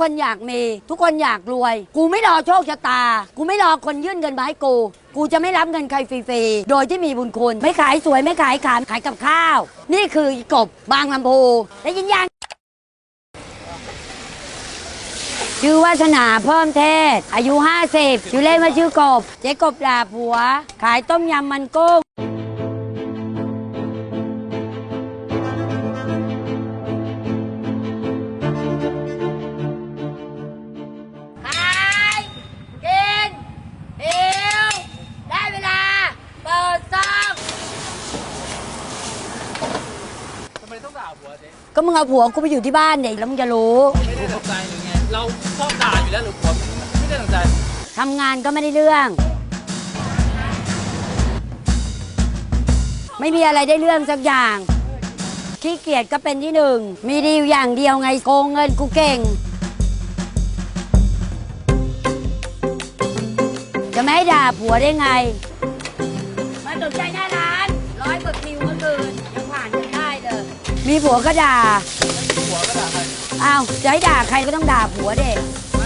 คนอยากมี ทุกคนอยากรวย กูไม่รอโชคชะตา กูไม่รอคนยื่นเงินมาให้กู กูจะไม่รับเงินใครฟรีๆ โดยที่มีบุญคุณ ไม่ขายสวยไม่ขายขามขายกับข้าว นี่คือกบบางลำพูได้ยินยังชื่อวาสนาเพิ่มเทศ อายุ 50 ชื่อเล่นว่าชื่อกบ เจ๊กบด่าผัว ขายต้มยำมันกุ้ง ต้องด่าผัวเจ๊ก็มึงเอาผัวกูไปอยู่ที่บ้านเด็กแล้วมึงจะรู้ไม่ได้ตั้งใจหรือไง เราชอบด่าอยู่แล้วหรือผัวไม่ได้ตั้งใจทำงานก็ไม่ได้เรื่อง ไม่มีอะไรได้เรื่องสักอย่างขี้เกียจก็เป็นที่หนึ่ง มีดีอยู่อย่างเดียวไงโกงเงินกูเก่ง จะไม่ให้ด่าผัวได้ไง มาสนใจหน้าร้านร้อยกว่าคิวเมีผัวก็ด่าผัวก็ด่าใครอ้าวจะให้ด่าใครก็ต้องด่าผัวเด็ก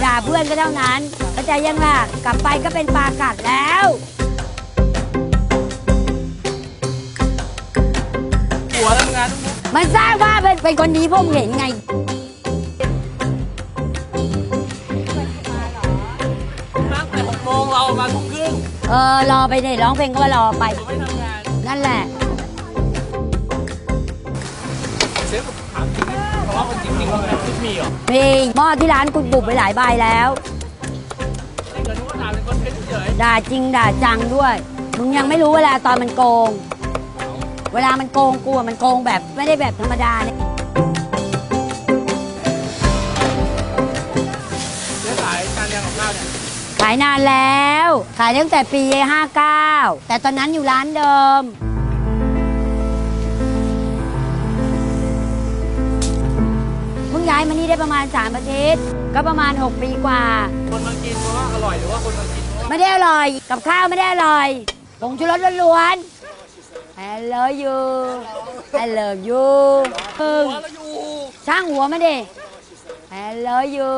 ด่าเพื่อนก็เท่านั้นเข้าใจยังล่ะ กลับไปก็เป็นปลากัดแล้วผัวทำงานทุกมุกมันสร้างว่าเป็นเป็นคนดีพวกมึงเห็นไง ตั้งแต่หกโมงเรามาทุ่มครึ่งเออรอไปเด็ร้องเพลงก็ว่ารอไป ผมไม่ทำงาน นั่นแหละ มีเหรอมีหม้อที่ร้านกูบุบไปหลายใบแล้วไอ้เกิดว่าด่าเป็นคนเทนเฉยด่าจริงด่าจังด้วยมึงยังไม่รู้เวลาตอนมันโกง เวลามันโกงกูอะมันโกงแบบไม่ได้แบบธรรมดาเนี่ยเจ๊ขายการเลี้ยงกับข้าวเนี่ยขายนานแล้ว ขายตั้งแต่ปี 59 แต่ตอนนั้นอยู่ร้านเดิม พิ่งย้ายมานี่ได้ประมาณ3อาทิตย์ก็ประมาณ 6 ปีกว่า คนมากินเพราะว่าอร่อยหรือว่าคนมากินเพราะว่าไม่ได้อร่อย กับข้าวไม่ได้อร่อยผงชูรสล้วนๆ I love you I love you มึงผัวเราอยู่ช่างหัวมาดิ I love you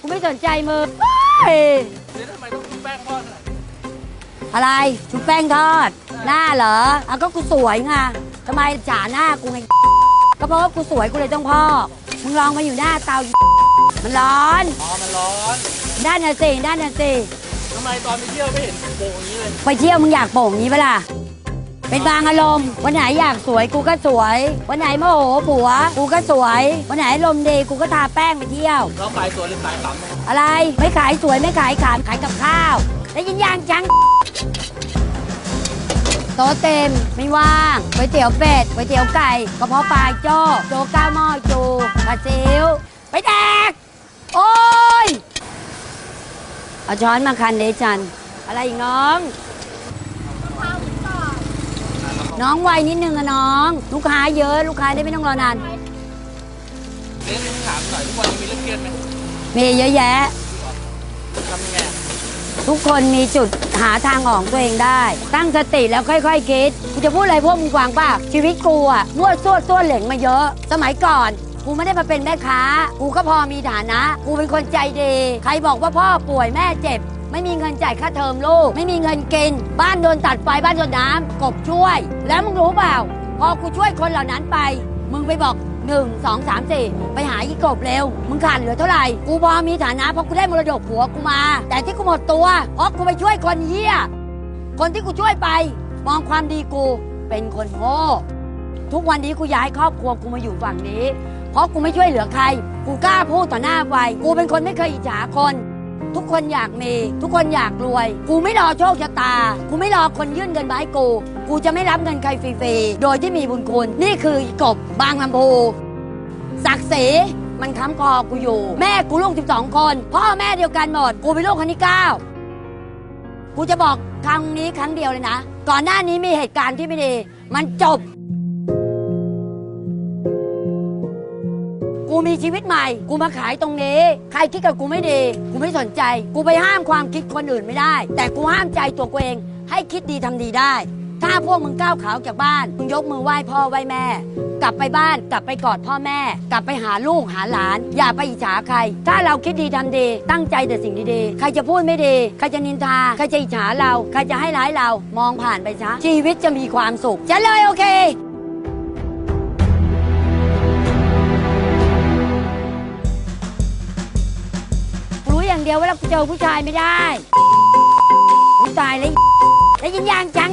กูไม่สนใจมึงเฮ้ยเจ๊ทำไมต้องกินแป้งทอดขนาดนี้อะไรชุบแป้งทอด หน้าเหรออะก็กูสวยไงทำไมจ่าหน้ากูไงก็เพราะว่ากูสวยกูเลยต้องพอก มึงลองมาอยู่หน้าเตา มันร้อน อ๋อ มันร้อนด้านน่ะสิด้านน่ะสิทำไมตอนไปเที่ยวไม่เห็นโป่งอย่างนี้เลย ไปเที่ยวมึงอยากโป่งนี้ปะล่ะ เป็นบางอารมณ์ วันไหนอยากสวยกูก็สวย วันไหนโมโหผัว กูก็สวย วันไหนอารมณ์ดีกูก็ทาแป้งไปเที่ยว เราขายสวยหรือขายขำเนี่ยอะไร ไม่ขายสวยไม่ขายขามขายกับข้าว ได้ยินยังจัง โต๊ะเต็มไม่ว่างก๋วยเตี๋ยวเป็ดก๋วยเตี๋ยวไก่กระเพาะปลาโจ้โจ๊กก้าวหม้อจูผัดซีอิ๊วไปแดก โอ้ย เอาช้อนมาคันเดจัน อะไรอีกน้อง น้องไวนิดนึงอะน้อง ลูกค้าเยอะลูกค้าได้ไม่ต้องรอนานเจ๊ถามหน่อยทุกวันนี้มีเรื่องเครียดไหมมีเยอะแยะทำยังไงอะ ทุกคนมีจุดหาทางออกตัวเองได้ ตั้งสติแล้วค่อยๆคิดกูจะพูดอะไรพวกมึงฟังป่ะชีวิตกูอะมั่วซั่วซั่วเหล่งมาเยอะ สมัยก่อนกูไม่ได้มาเป็นแม่ค้า กูก็พอมีฐานะ กูเป็นคนใจดี ใครบอกว่าพ่อป่วยแม่เจ็บ ไม่มีเงินจ่ายค่าเทอมลูก ไม่มีเงินกิน บ้านโดนตัดไฟบ้านโดนน้ำกบช่วย แล้วมึงรู้เปล่า พอกูช่วยคนเหล่านั้นไป มึงไปบอก หนึ่งสองสามสี่ไปหาอีกบเร็ว มึงขาดเหลือเท่าไหร่ กูพอมีฐานะเพราะกูได้มรดกผัวกูมา แต่ที่กูหมดตัวเพราะกูไปช่วยคนเหี้ย คนที่กูช่วยไป มองความดีกูเป็นคนโง่ทุกวันนี้กูย้ายครอบครัวกูมาอยู่ฝั่งนี้ เพราะกูไม่ช่วยเหลือใคร กูกล้าพูดต่อหน้าไฟกูเป็นคนไม่เคยอิจฉาคน ทุกคนอยากมี ทุกคนอยากรวย กูไม่รอโชคชะตา กูไม่รอคนยื่นเงินมาให้กู กูจะไม่รับเงินใครฟรีๆ โดยที่มีบุญคุณ นี่คือกบบางลำพูศักดิ์ศรีมันค้ำคอกูอยู่ แม่กูลูก 12 คน พ่อแม่เดียวกันหมด กูเป็นลูกคนที่9กูจะบอกครั้งนี้ครั้งเดียวเลยนะ ก่อนหน้านี้มีเหตุการณ์ที่ไม่ดี มันจบ กูมีชีวิตใหม่ กูมาขายตรงนี้ ใครคิดกับกูไม่ดี กูไม่สนใจ กูไปห้ามความคิดคนอื่นไม่ได้ แต่กูห้ามใจตัวกูเอง ให้คิดดีทำดีได้ ถ้าพวกมึงก้าวขาวจากบ้าน มึงยกมือไหว้พ่อไหว้แม่ กลับไปบ้านกลับไปกอดพ่อแม่ กลับไปหาลูกหาหลาน อย่าไปอิจฉาใคร ถ้าเราคิดดีทำดี ตั้งใจแต่สิ่งดีๆ ใครจะพูดไม่ดี ใครจะนินทา ใครจะอิจฉาเรา ใครจะให้ร้ายเรา มองผ่านไปซะชีวิตจะมีความสุขจะเลยโอเค รู้เดียวว่าเราเจอผู้ชายไม่ได้ผู้ชายเลยแล้วยินยางจัง